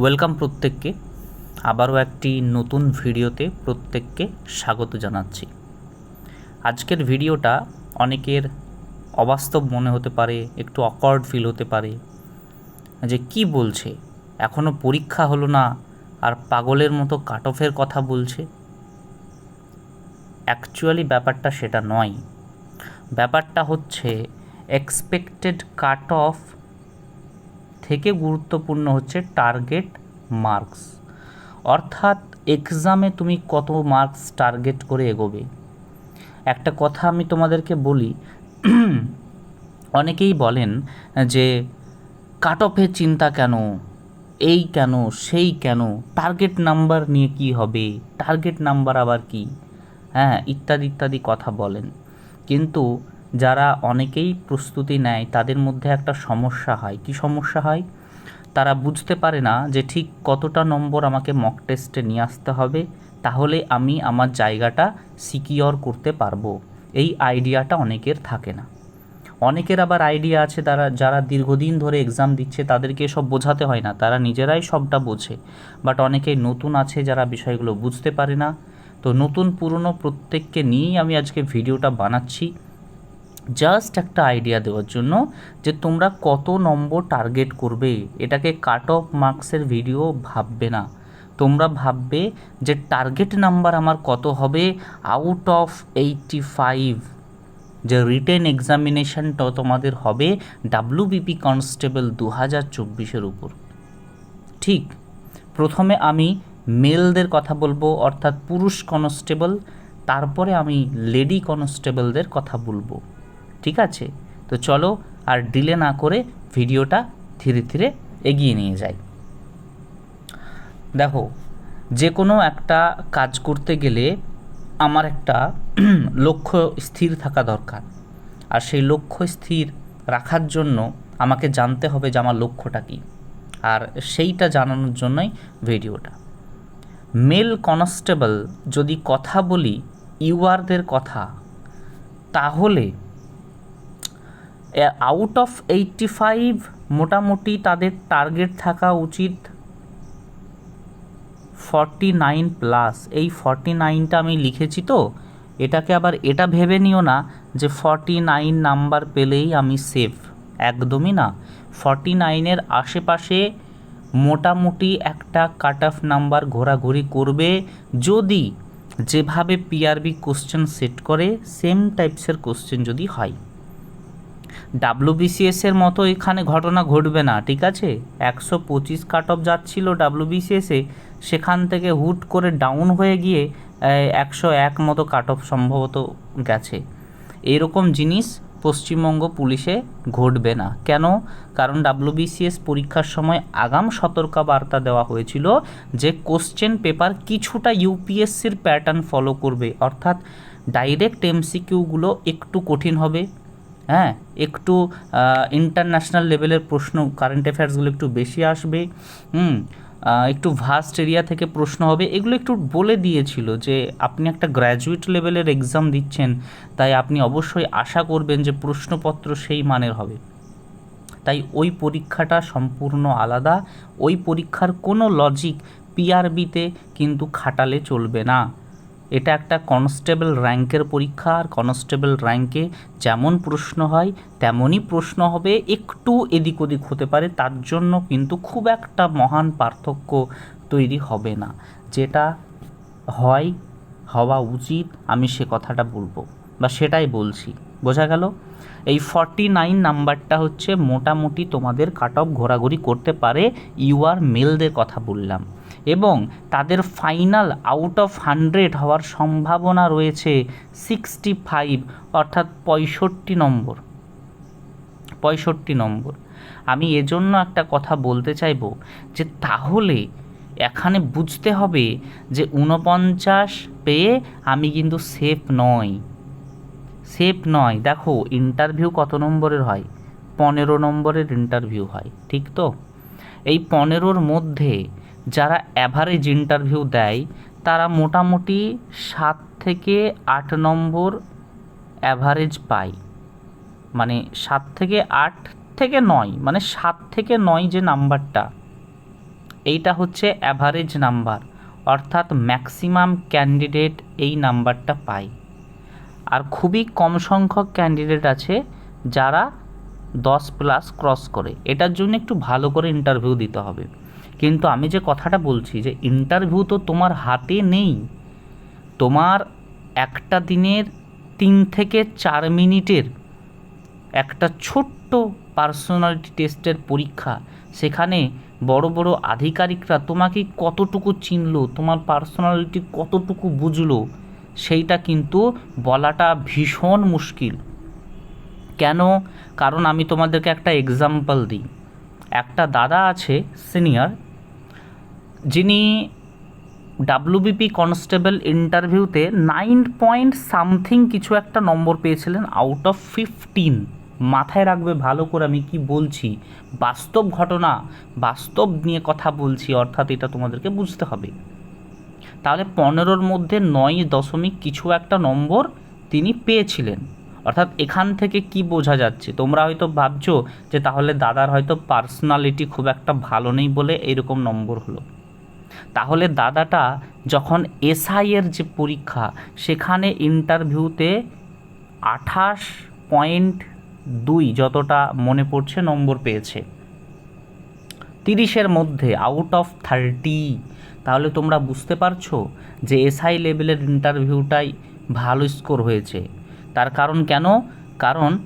Welcome প্রত্যেককে। আবারও একটি নতুন ভিডিওতে প্রত্যেককে স্বাগত জানাচ্ছি। আজকের ভিডিওটা অনেকের অবাস্তব মনে হতে পারে, একটু অকওয়ার্ড ফিল হতে পারে, যে কি বলছে? এখনও পরীক্ষা হলো না, আর পাগলের মতো কাট অফের কথা বলছে। অ্যাকচুয়ালি ব্যাপারটা সেটা নয়। ব্যাপারটা হচ্ছে এক্সপেক্টেড কাট অফ থেকে গুরুত্বপূর্ণ হচ্ছে টার্গেট মার্কস অর্থাৎ এক্সামে তুমি কত মার্কস টার্গেট করে এগোবে? একটা কথা আমি তোমাদেরকে বলি, অনেকেই বলেন যে কাট অফের চিন্তা কেন? এই কেন? সেই কেন? টার্গেট নাম্বার নিয়ে কি হবে? টার্গেট নাম্বার আবার কি? হ্যাঁ ইত্যাদি ইত্যাদি কথা বলেন। কিন্তু যারা অনেকেই প্রস্তুতি নেয়, তাদের মধ্যে একটা সমস্যা হয়। কি সমস্যা হয়? তারা বুঝতে পারে না যে ঠিক কতটা নম্বর আমাকে মক টেস্টে নিয়ে আসতে হবে, তাহলে আমি আমার জায়গাটা সিকিওর করতে পারব। এই আইডিয়াটা অনেকের থাকে না। অনেকের আবার আইডিয়া আছে তারা, যারা দীর্ঘদিন ধরে এক্সাম দিচ্ছে, তাদেরকে সব বোঝাতে হয় না। তারা নিজেরাই সবটা বোঝে। বাট অনেকেই নতুন আছে যারা বিষয়গুলো বুঝতে পারে না। তো নতুন পুরনো প্রত্যেককে নিয়েই আমি আজকে ভিডিওটা বানাচ্ছি। জাস্ট একটা আইডিয়া দেওয়ার জন্য যে তোমরা কত নম্বর টার্গেট করবে। এটাকে কাট অফ মার্কসের ভিডিও ভাববে না। তোমরা ভাববে যে টার্গেট নাম্বার আমার কত হবে? আউট অফ এইটটি ফাইভ যে রিটেন এক্সামিনেশনটা তোমাদের হবে ডাব্লিউবিপি কনস্টেবল দু হাজার চব্বিশের উপর। ঠিক, প্রথমে আমি মেলদের কথা বলব, অর্থাৎ পুরুষ কনস্টেবল তারপরে আমি লেডি কনস্টেবলদের কথা বলব। ঠিক আছে? তো চলো আর ডিলে না করে ভিডিওটা ধীরে ধীরে এগিয়ে নিয়ে যাই। দেখো, যে কোনো একটা কাজ করতে গেলে আমার একটা লক্ষ্য স্থির থাকা দরকার। আর সেই লক্ষ্য স্থির রাখার জন্য আমাকে জানতে হবে যে আমার লক্ষ্যটা কী। আর সেইটা জানানোর জন্যই ভিডিওটা। মেল কনস্টেবল যদি কথা বলি, ইউআরদের কথা, তাহলে আউট অফ এইটটি ফাইভ মোটামুটি তাদের টার্গেট থাকা উচিত ফর্টি নাইন প্লাস এই ফর্টি নাইনটা আমি লিখেছি তো, এটাকে আবার এটা ভেবে নিও না যে ফর্টি নাইন নাম্বার পেলেই আমি সেফ একদমই না। ফর্টি নাইনের আশেপাশে মোটামুটি একটা কাট অফ নাম্বার ঘোরাঘুরি করবে। যদি যেভাবে পিআরবি কোশ্চেন সেট করে সেম টাইপসের কোশ্চেন যদি হয়। ডাব্লুবিসিএস এর মতো এখানে ঘটনা ঘটবে না, ঠিক আছে? একশো পঁচিশ কাট অফ যাচ্ছিল ডাব্লুবিসিএসে সেখান থেকে হুট করে ডাউন হয়ে গিয়ে একশো এক মতো কাট অফ সম্ভবত গেছে। এরকম জিনিস পশ্চিমবঙ্গ পুলিশে ঘটবে না। কেন? কারণ ডাব্লুবিসিএস পরীক্ষার সময় আগাম সতর্কবার্তা দেওয়া হয়েছিল যে কোশ্চেন পেপার কিছুটা ইউপিএসসির প্যাটার্ন ফলো করবে। অর্থাৎ ডাইরেক্ট এমসিকিউগুলো একটু কঠিন হবে। হ্যাঁ একটু ইন্টারন্যাশনাল লেভেলের প্রশ্ন কারেন্ট অ্যাফেয়ার্সগুলো একটু বেশি আসবে, হুম একটু ভাস্ট এরিয়া থেকে প্রশ্ন হবে, এগুলো একটু বলে দিয়েছিল যে আপনি একটা গ্র্যাজুয়েট লেভেলের এক্সাম দিচ্ছেন, তাই আপনি অবশ্যই আশা করবেন যে প্রশ্নপত্র সেই মানের হবে। তাই ওই পরীক্ষাটা সম্পূর্ণ আলাদা, ওই পরীক্ষার কোনো লজিক পিআরবিতে কিন্তু খাটালে চলবে না। এটা একটা কনস্টেবল র্যাঙ্কের পরীক্ষা, আর কনস্টেবল র্যাঙ্কে যেমন প্রশ্ন হয়, তেমনই প্রশ্ন হবে একটু এদিক ওদিক হতে পারে, তার জন্য কিন্তু খুব একটা মহান পার্থক্য তৈরি হবে না। যেটা হয়, হওয়া উচিত, আমি সে কথাটা বলব বা সেটাই বলছি। বোঝা গেল? এই ফর্টি নাইন নাম্বারটা হচ্ছে মোটামুটি তোমাদের কাট অফ ঘোরাঘুরি করতে পারে ইউআর মেলদের কথা বললাম। এবং তাদের ফাইনাল আউট অফ হান্ড্রেড হওয়ার সম্ভাবনা রয়েছে সিক্সটি ফাইভ, অর্থাৎ পঁয়ষট্টি নম্বর। পঁয়ষট্টি নম্বর। আমি এজন্য একটা কথা বলতে চাইব যে তাহলে এখানে বুঝতে হবে যে ঊনপঞ্চাশ পেয়ে আমি কিন্তু সেফ নয় সেফ নয়। দেখো ইন্টারভিউ কত নম্বরের হয়? পনেরো নম্বরের ইন্টারভিউ হয়, ঠিক তো? এই পনেরোর মধ্যে যারা অ্যাভারেজ ইন্টারভিউ দেয়, তারা মোটামুটি সাত থেকে আট নম্বর অ্যাভারেজ পায়। মানে সাত থেকে আট থেকে নয় মানে সাত থেকে নয় যে নাম্বারটা, এইটা হচ্ছে অ্যাভারেজ নাম্বার। অর্থাৎ ম্যাক্সিমাম ক্যান্ডিডেট এই নাম্বারটা পায়। আর খুবই কম সংখ্যক ক্যান্ডিডেট আছে যারা দশ প্লাস ক্রস করে। এটার জন্য একটু ভালো করে ইন্টারভিউ দিতে হবে। কিন্তু আমি যে কথাটা বলছি যে ইন্টারভিউ তো তোমার হাতে নেই। তোমার একটা দিনের তিন থেকে চার মিনিটের একটা ছোট্ট পার্সোনালিটি টেস্টের পরীক্ষা। সেখানে বড় বড় আধিকারিকরা তোমাকে কতটুকু চিনলো, তোমার পার্সোনালিটি কতটুকু বুঝলো, সেইটা কিন্তু বলাটা ভীষণ মুশকিল। কেন? কারণ আমি তোমাদেরকে একটা এক্সাম্পল দিই। একটা দাদা আছে সিনিয়র যিনি ডাব্লিউবিপি কনস্টেবল ইন্টারভিউতে নাইন পয়েন্ট সামথিং কিছু একটা নম্বর পেয়েছিলেন আউট অফ ফিফটিন মাথায় রাখবে ভালো করে আমি কি বলছি? বাস্তব ঘটনা, বাস্তব নিয়ে কথা বলছি, অর্থাৎ এটা তোমাদেরকে বুঝতে হবে। তাহলে পনেরোর মধ্যে নয় দশমিক কিছু একটা নম্বর তিনি পেয়েছিলেন। অর্থাৎ এখান থেকে কি বোঝা যাচ্ছে? তোমরা হয়তো ভাবছ যে তাহলে দাদার হয়তো পার্সোনালিটি খুব একটা ভালো নেই বলে এরকম নম্বর হলো। তাহলে দাদাটা যখন এসআই এর যে পরীক্ষা, সেখানে ইন্টারভিউতে আঠাশ পয়েন্ট দুই যতটা মনে পড়ছে নম্বর পেয়েছে। তিরিশের মধ্যে আউট অফ থার্টি তাহলে তোমরা বুঝতে পারছ যে এসআই লেভেলের ইন্টারভিউটাই ভালো স্কোর হয়েছে। তার কারণ কেন? কারণ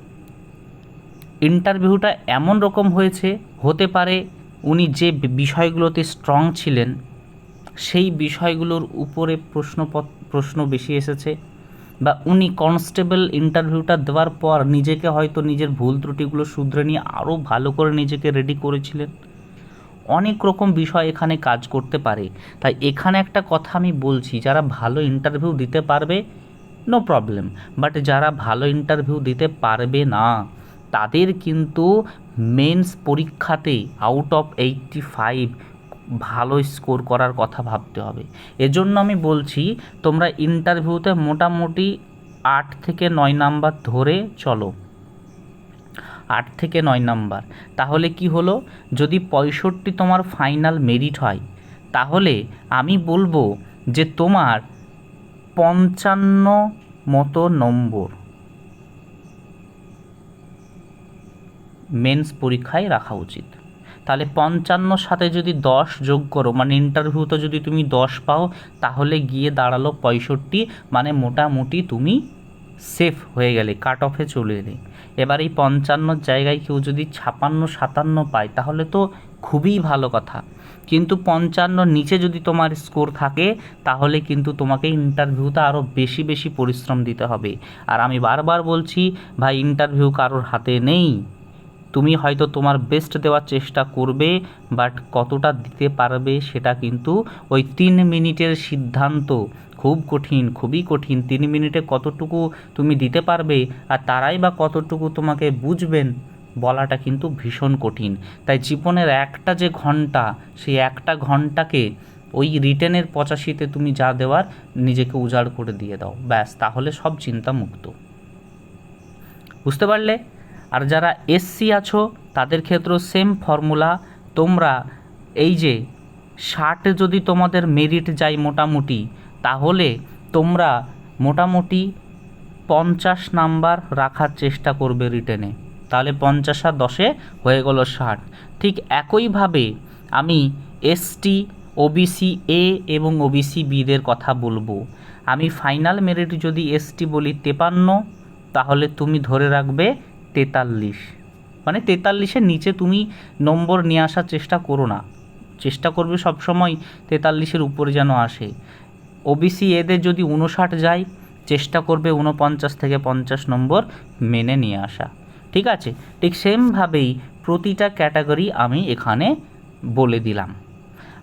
ইন্টারভিউটা এমন রকম হয়েছে, হতে পারে উনি যে বিষয়গুলোতে স্ট্রং ছিলেন সেই বিষয়গুলোর উপরে প্রশ্নপত প্রশ্ন বেশি এসেছে বা উনি কনস্টেবল ইন্টারভিউটা দেওয়ার পর নিজেকে হয়তো নিজের ভুল ত্রুটিগুলো শুধরে নিয়ে আরও ভালো করে নিজেকে রেডি করেছিলেন। অনেক রকম বিষয় এখানে কাজ করতে পারে। তাই এখানে একটা কথা আমি বলছি, যারা ভালো ইন্টারভিউ দিতে পারবে নো প্রবলেম বাট যারা ভালো ইন্টারভিউ দিতে পারবে না, তাদের কিন্তু মেন্স পরীক্ষাতে আউট অফ এইটটি ফাইভ ভালো স্কোর করার কথা ভাবতে হবে। এজন্য আমি বলছি, তোমরা ইন্টারভিউতে মোটামুটি আট থেকে নয় নাম্বার ধরে চলো। আট থেকে নয় নাম্বার। তাহলে কি হলো? যদি পঁয়ষট্টি তোমার ফাইনাল মেরিট হয়, তাহলে আমি বলব যে তোমার পঞ্চান্ন মতো নম্বর মেন্স পরীক্ষায় রাখা উচিত। তাহলে পঞ্চান্নর সাথে যদি দশ যোগ করো মানে ইন্টারভিউতে যদি তুমি দশ পাও, তাহলে গিয়ে দাঁড়াল পঁয়ষট্টি মানে মোটামুটি তুমি সেফ হয়ে গেলে কাট অফে চলে এলে। এবার এই পঞ্চান্নর জায়গায় কেউ যদি ছাপান্ন, সাতান্ন পায়, তাহলে তো খুবই ভালো কথা। কিন্তু পঞ্চান্নর নিচে যদি তোমার স্কোর থাকে, তাহলে কিন্তু তোমাকে ইন্টারভিউতে আরও বেশি বেশি পরিশ্রম দিতে হবে। আর আমি বারবার বলছি, ভাই ইন্টারভিউ কারোর হাতে নেই। তুমি হয়তো তোমার বেস্ট দেওয়ার চেষ্টা করবে বাট কতটা দিতে পারবে সেটা কিন্তু ওই তিন মিনিটের সিদ্ধান্ত। খুব কঠিন, খুবই কঠিন। তিন মিনিটে কতটুকু তুমি দিতে পারবে আর তারাই বা কতটুকু তোমাকে বুঝবেন বলাটা কিন্তু ভীষণ কঠিন। তাই জীবনের একটা যে ঘণ্টা, সেই একটা ঘন্টাকে ওই রিটেনের পঁচাশিতে তুমি যা দেওয়ার নিজেকে উজাড় করে দিয়ে দাও। ব্যাস, তাহলে সব চিন্তা মুক্ত বুঝতে পারলে? আর যারা এসসি আছো, তাদের ক্ষেত্রেও সেম ফর্মুলা তোমরা এই যে ষাট যদি তোমাদের মেরিট যায় মোটামুটি, তাহলে তোমরা মোটামুটি পঞ্চাশ নাম্বার রাখার চেষ্টা করবে রিটেনে তাহলে পঞ্চাশ আর দশে হয়ে গেল ষাট। ঠিক একইভাবে আমি এসটি ওবিসি এ এবং ওবিসি বিদের কথা বলব। আমি ফাইনাল মেরিট যদি এসটি বলি তেপান্ন, তাহলে তুমি ধরে রাখবে তেতাল্লিশ। মানে তেতাল্লিশের নিচে তুমি নম্বর নিয়ে আসার চেষ্টা করো না। চেষ্টা করবে সবসময় তেতাল্লিশের উপরে যেন আসে। ওবিসি এদের যদি উনষাট যায়, চেষ্টা করবে উনপঞ্চাশ থেকে পঞ্চাশ নম্বর মেনে নিয়ে আসা। ঠিক আছে? ঠিক সেমভাবেই প্রতিটা ক্যাটাগরি আমি এখানে বলে দিলাম।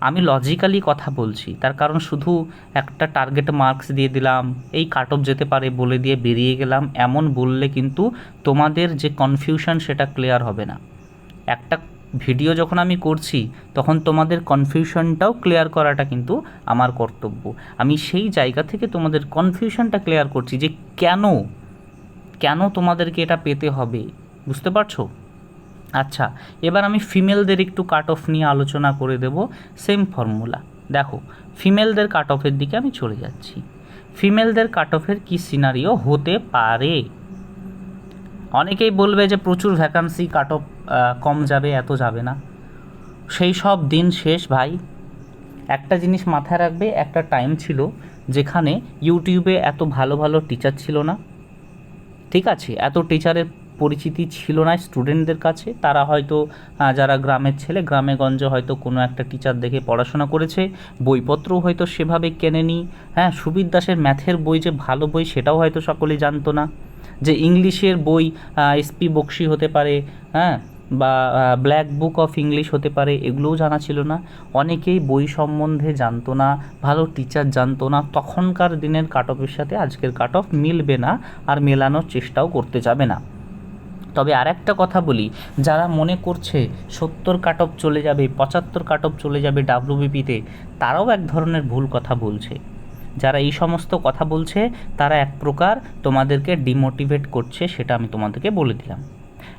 আমি লজিক্যালি কথা বলছি। তার কারণ শুধু একটা টার্গেট মার্কস দিয়ে দিলাম, এই কাট অফ যেতে পারে বলে দিয়ে বেরিয়ে গেলাম, এমন বললে কিন্তু তোমাদের যে কনফিউশন সেটা ক্লিয়ার হবে না। একটা ভিডিও যখন আমি করছি, তখন তোমাদের কনফিউশনটাও ক্লিয়ার করাটা কিন্তু আমার কর্তব্য। আমি সেই জায়গা থেকে তোমাদের কনফিউশনটা ক্লিয়ার করছি যে কেন? কেন তোমাদেরকে এটা পেতে হবে? বুঝতে পারছ? আচ্ছা এবার আমি ফিমেলদের একটু কাট অফ নিয়ে আলোচনা করে দেব সেম ফর্মুলা দেখো, ফিমেলদের কাট অফের দিকে আমি চলে যাচ্ছি। ফিমেলদের কাট অফের কী সিনারিও হতে পারে? অনেকেই বলবে যে প্রচুর ভ্যাকান্সি কাট অফ কম যাবে, এত যাবে না। সেই সব দিন শেষ ভাই। একটা জিনিস মাথায় রাখবে, একটা টাইম ছিল যেখানে ইউটিউবে এত ভালো ভালো টিচার ছিল না। ঠিক আছে, এত টিচারের পরিচিতি ছিল না স্টুডেন্টদের কাছে। তারা হয়তো যারা গ্রামের ছেলে, গ্রামে গঞ্জে হয়তো কোনো একটা টিচার দেখে পড়াশোনা করেছে, বইপত্রও হয়তো সেভাবে কেনেনি। হ্যাঁ সুবীর দাসের ম্যাথের বই যে ভালো বই, সেটাও হয়তো সকলেই জানতো না। যে ইংলিশের বই এসপি বক্সি হতে পারে হ্যাঁ বা ব্ল্যাক বুক অফ ইংলিশ হতে পারে, এগুলোও জানা ছিল না। অনেকেই বই সম্বন্ধে জানতো না, ভালো টিচার জানতো না। তখনকার দিনের কাট অফের সাথে আজকের কাট অফ মিলবে না, আর মেলানোর চেষ্টাও করতে যাবে না। তবে আর একটা কথা বলি, যারা মনে করছে সত্তর কাট অফ চলে যাবে, পঁচাত্তর কাট অফ চলে যাবে ডাব্লিউবিপিতে, তারাও এক ধরনের ভুল কথা বলছে। যারা এই সমস্ত কথা বলছে, তারা এক প্রকার তোমাদেরকে ডিমোটিভেট করছে সেটা আমি তোমাদেরকে বলে দিলাম।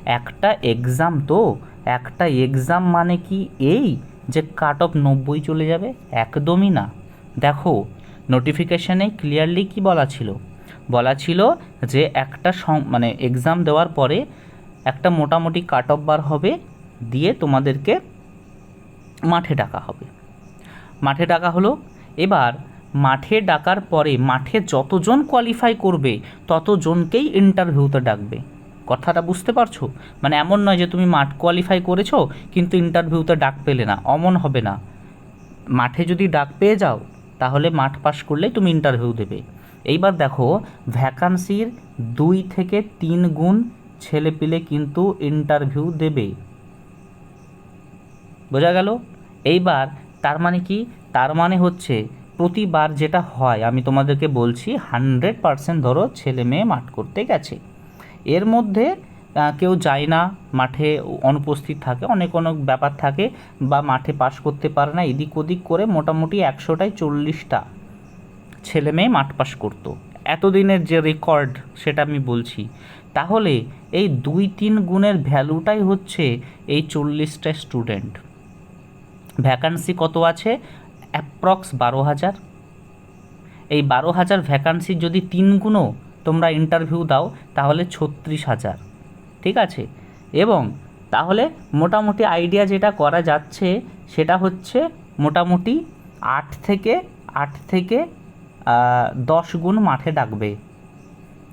একটা এক্সাম তো, একটা এক্সাম মানে কি এই যে কাট অফ নব্বই চলে যাবে? একদমই না। দেখো, নোটিফিকেশানে ক্লিয়ারলি কি বলা ছিল? বলা ছিল যে একটা মানে এক্সাম দেওয়ার পরে একটা মোটামুটি কাট অফ বার হবে, দিয়ে তোমাদেরকে মাঠে ডাকা হবে। মাঠে ডাকা হলো। এবার মাঠে ডাকার পরে মাঠে যতজন কোয়ালিফাই করবে, ততজনকেই ইন্টারভিউতে ডাকবে। কথাটা বুঝতে পারছ? মানে এমন নয় যে তুমি মাঠ কোয়ালিফাই করেছ, কিন্তু ইন্টারভিউতে ডাক পেলে না। অমন হবে না। মাঠে যদি ডাক পেয়ে যাও, তাহলে মাঠ পাস করলেই তুমি ইন্টারভিউ দেবে। এইবার দেখো ভ্যাকান্সির দুই থেকে তিন গুণ ছেলেপিলে কিন্তু ইন্টারভিউ দেবে। বোঝা গেল? এইবার তার মানে কি? তার মানে হচ্ছে প্রতিবার যেটা হয়, আমি তোমাদেরকে বলছি হান্ড্রেড পারসেন্ট ধরো ছেলে মেয়ে মাঠ করতে গেছে। এর মধ্যে কেউ যায় না, মাঠে অনুপস্থিত থাকে, অনেক অনেক ব্যাপার থাকে, বা মাঠে পাশ করতে পারে না, এদিক ওদিক করে মোটামুটি একশোটায় চল্লিশটা ছেলে মেয়ে মাঠ পাস করতো। এতদিনের যে রেকর্ড সেটা আমি বলছি। তাহলে এই দুই তিন গুণের ভ্যালুটাই হচ্ছে এই চল্লিশটা স্টুডেন্ট। ভ্যাকান্সি কত আছে? অ্যাপ্রক্স বারো হাজার। এই বারো হাজার ভ্যাকান্সির যদি তিন গুণও তোমরা ইন্টারভিউ দাও, তাহলে ছত্রিশ হাজার। ঠিক আছে? এবং তাহলে মোটামুটি আইডিয়া যেটা করা যাচ্ছে, সেটা হচ্ছে মোটামুটি আট থেকে আট থেকে দশ গুণ মাঠে ডাকবে।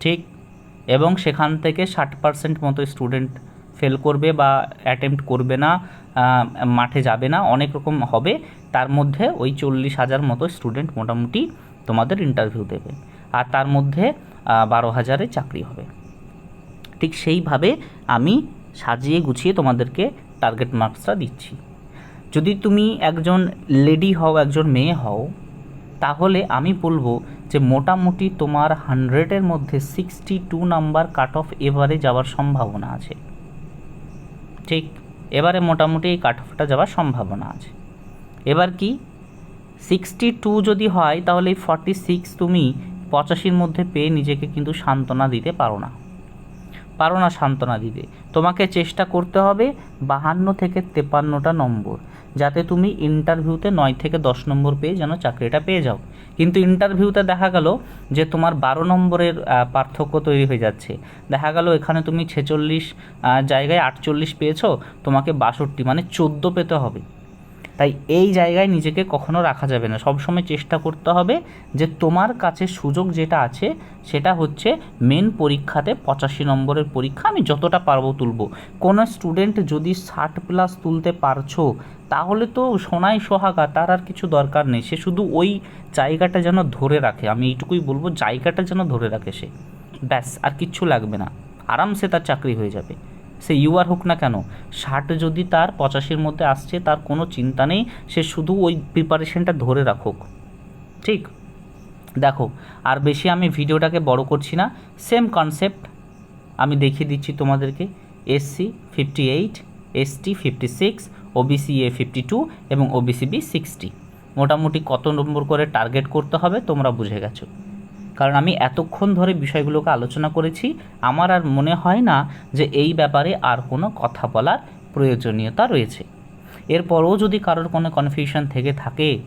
ঠিক? এবং সেখান থেকে ষাট পার্সেন্ট মতো স্টুডেন্ট ফেল করবে বা অ্যাটেম্প্ট করবে না মাঠে যাবে না, অনেক রকম হবে। তার মধ্যে ওই চল্লিশ হাজার মতো স্টুডেন্ট মোটামুটি তোমাদের ইন্টারভিউ দেবে। আর তার মধ্যে বারো হাজারে চাকরি হবে। ঠিক সেইভাবে আমি সাজিয়ে গুছিয়ে তোমাদেরকে টার্গেট মার্কসটা দিচ্ছি। যদি তুমি একজন লেডি হও, একজন মেয়ে হও তাহলে আমি বলব যে মোটামুটি তোমার হান্ড্রেডের মধ্যে sixty two number cut off এবারে যাওয়ার সম্ভাবনা আছে। ঠিক, এবারে মোটামুটি এই কাট অফটা যাওয়ার সম্ভাবনা আছে। এবার কি? সিক্সটি টু যদি হয়, তাহলে এই ফর্টি সিক্স তুমি পঁচাশির মধ্যে পেয়ে নিজেকে কিন্তু সান্ত্বনা দিতে পারো না। পারো না সান্ত্বনা দিতে। তোমাকে চেষ্টা করতে হবে বাহান্ন থেকে তেপান্নটা নম্বর। যাতে তুমি ইন্টারভিউতে নয় থেকে দশ নম্বর পেয়ে যেন চাকরিটা পেয়ে যাও। কিন্তু ইন্টারভিউতে দেখা গেল যে তোমার বারো নম্বরের পার্থক্য তৈরি হয়ে যাচ্ছে। দেখা গেল এখানে তুমি ছেচল্লিশ জায়গায় আটচল্লিশ পেয়েছ, তোমাকে বাষট্টি মানে চোদ্দ পেতে হবে। তাই এই জায়গায় নিজেকে কখনো রাখা যাবে না। সবসময় চেষ্টা করতে হবে যে তোমার কাছে সুযোগ যেটা আছে, সেটা হচ্ছে মেন পরীক্ষাতে পঁচাশি নম্বরের পরীক্ষা আমি যতটা পারব তুলবো। কোনো স্টুডেন্ট যদি ষাট প্লাস তুলতে পারছ তাহলে তো সোনাই সোহাগা, তার আর কিছু দরকার নেই। সে শুধু ওই জায়গাটা যেন ধরে রাখে। আমি এইটুকুই বলব, জায়গাটা যেন ধরে রাখে সে। ব্যাস, আর কিচ্ছু লাগবে না। আরামসে তার চাকরি হয়ে যাবে। সে ইউআর হোক না কেন, ষাট যদি তার পঁচাশির মধ্যে আসছে, তার কোনো চিন্তা নেই। সে শুধু ওই প্রিপারেশনটা ধরে রাখুক। ঠিক? দেখো, আর বেশি আমি ভিডিওটাকে বড় করছি না। সেম কনসেপ্ট আমি দেখিয়ে দিচ্ছি তোমাদেরকে। SC fifty eight ST fifty six OBC A fifty two এবং ওবিসি বি সিক্সটি মোটামুটি কত নম্বর করে টার্গেট করতে হবে তোমরা বুঝে গেছো। কারণ আমি এতক্ষণ ধরে বিষয়গুলোকে আলোচনা করেছি, আমার আর মনে হয় না যে এই ব্যাপারে আর কোনো কথা বলার প্রয়োজনীয়তা রয়েছে। এরপরও যদি কারোর কোনো কনফিউশন থেকে থাকে,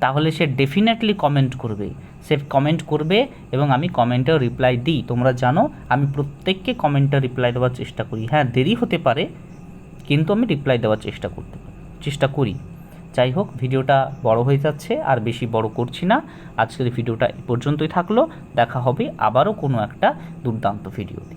তাহলে সে ডেফিনেটলি কমেন্ট করবে। সে কমেন্ট করবে এবং আমি কমেন্টেও রিপ্লাই দিই। তোমরা জানো, আমি প্রত্যেককে কমেন্টে রিপ্লাই দেওয়ার চেষ্টা করি। হ্যাঁ দেরি হতে পারে কিন্তু আমি রিপ্লাই দেওয়ার চেষ্টা করতে চেষ্টা করি। যাই হোক, ভিডিওটা বড় হয়ে যাচ্ছে, আর বেশি বড় করছি না। আজকের ভিডিওটা এ পর্যন্তই থাকল। দেখা হবে আবারও কোনো একটা দুর্দান্ত ভিডিওতে